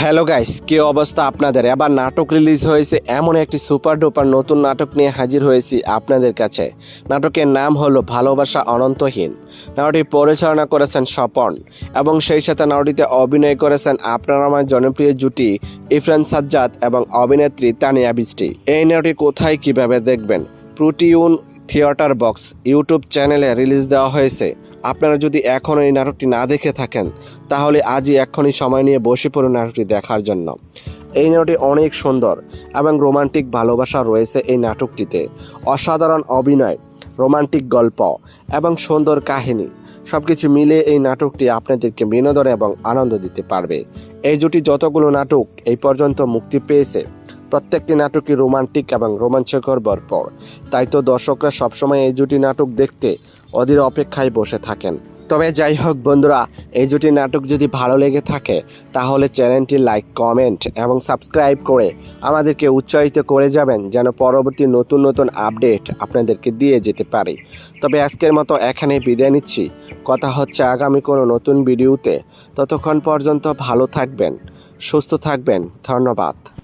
Hello guys কি অবস্থা আপনাদের? এবার নাটক রিলিজ হয়েছে এমন একটি সুপার ডুপার নতুন নাটক নিয়ে হাজির হয়েছি আপনাদের কাছে। নাটকের নাম হলো ভালোবাসা অনন্তহীন। নাটকটি পরিচালনা করেছেন স্বপন এবং সেই সাথে নাটকটিতে অভিনয় করেছেন আপনার আমার জনপ্রিয় জুটি ইফরান সাজ্জাদ এবং অভিনেত্রী তানিয়া বিষ্টি। এই নাটকটি কোথায় কীভাবে দেখবেন? প্রোটিউন থিয়েটার বক্স ইউটিউব চ্যানেলে রিলিজ দেওয়া হয়েছে। আপনারা যদি এখনও এই নাটকটি না দেখে থাকেন, তাহলে আজই এক্ষুনি সময় নিয়ে বসে পড়ুন নাটকটি দেখার জন্য। এই নাটকটি অনেক সুন্দর এবং রোমান্টিক ভালোবাসা রয়েছে এই নাটকটিতে। অসাধারণ অভিনয়, রোমান্টিক গল্প এবং সুন্দর কাহিনী সব কিছু মিলে এই নাটকটি আপনাদেরকে বিনোদন এবং আনন্দ দিতে পারবে। এই জুটি যতগুলো নাটক এই পর্যন্ত মুক্তি পেয়েছে প্রত্যেকটি নাটকই রোমান্টিক এবং রোমাঞ্চকর ভরপর তাই তো দর্শকরা সবসময় এই জুটি নাটক দেখতে অধীর অপেক্ষায় বসে থাকেন। তবে যাই হোক বন্ধুরা, এই জুটি নাটক যদি ভালো লেগে থাকে, তাহলে চ্যানেলটি লাইক, কমেন্ট এবং সাবস্ক্রাইব করে আমাদেরকে উৎসাহিত করে যাবেন যেন পরবর্তী নতুন নতুন আপডেট আপনাদেরকে দিয়ে যেতে পারি। তবে আজকের মতো এখানে বিদায় নিচ্ছি। কথা হচ্ছে আগামী কোনো নতুন ভিডিওতে। ততক্ষণ পর্যন্ত ভালো থাকবেন, সুস্থ থাকবেন। ধন্যবাদ।